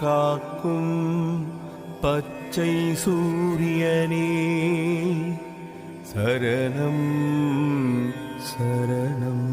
காக்கும் பச்சை சூரியனே. சரணம் சரணம்.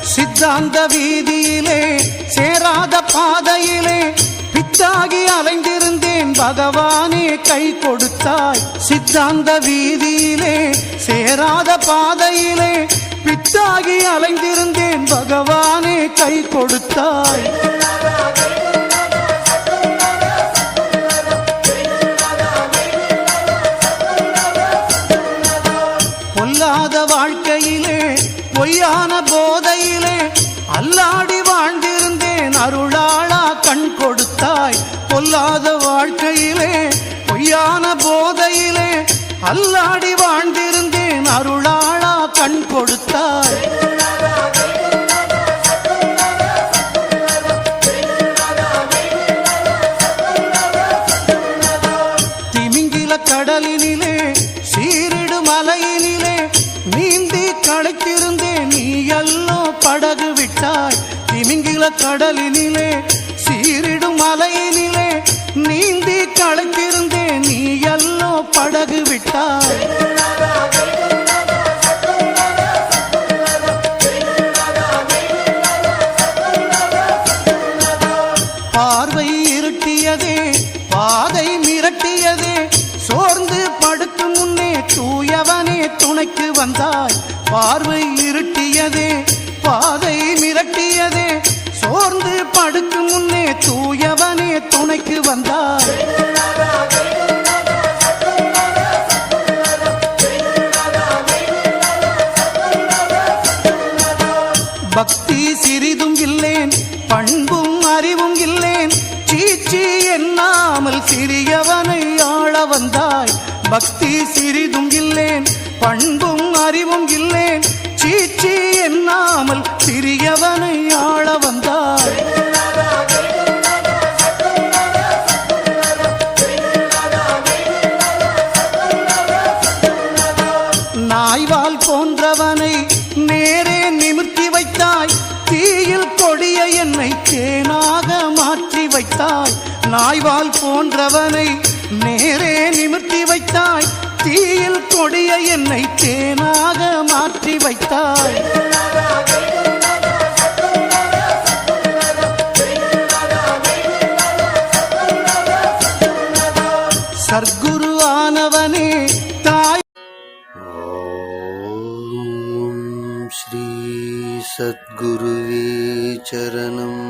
சித்தாந்த வீதியிலே சேராத பாதையிலே பித்தாகி அலைந்திருந்தேன். பகவானே கை கொடுத்தாய். சித்தாந்த வீதியிலே சேராத பாதையிலே பிச்சாகி அலைந்திருந்தேன். பகவானே கை கொடுத்தாய். பொல்லாத வாழ்க்கையிலே பொய்யான போதையிலே அல்லாடி வாழ்ந்திருந்தேன். அருளாளா கண் கொடுத்தாய். பொல்லாத வாழ்க்கையிலே பொய்யான போதையிலே அல்லாடி வாழ்ந்திருந்தேன். கடலினிலே சீரிடும் மலையினிலே நீந்தி களைத்திருந்தேன். நீ எல்லோ படகு விட்டாய். பார்வை இருட்டியதே பாதை மிரட்டியதே சோர்ந்து படுக்கும் முன்னே தூயவனே துணைக்கு வந்தாய். பார்வை இருட்டியதே துணைக்கு வந்தார். பக்தி சிறிதும் இல்லேன் பண்பும் அறிவும் இல்லேன் சீச்சி எண்ணாமல் சிறியவனை ஆள வந்தாய். பக்தி சிறிதும் இல்லேன் பண்பும் அறிவும் இல்லேன் சீச்சி எண்ணாமல் சிறியவனை ஆள வைத்தாய் நாய்வால் போன்றவனை நேரே நிமிர்த்தி வைத்தாய் தீயில் கொடிய என்னை தேனாக மாற்றி வைத்தாய். சர்க்குருவானவனே தாய் ஸ்ரீ சத்குருவே சரணம்.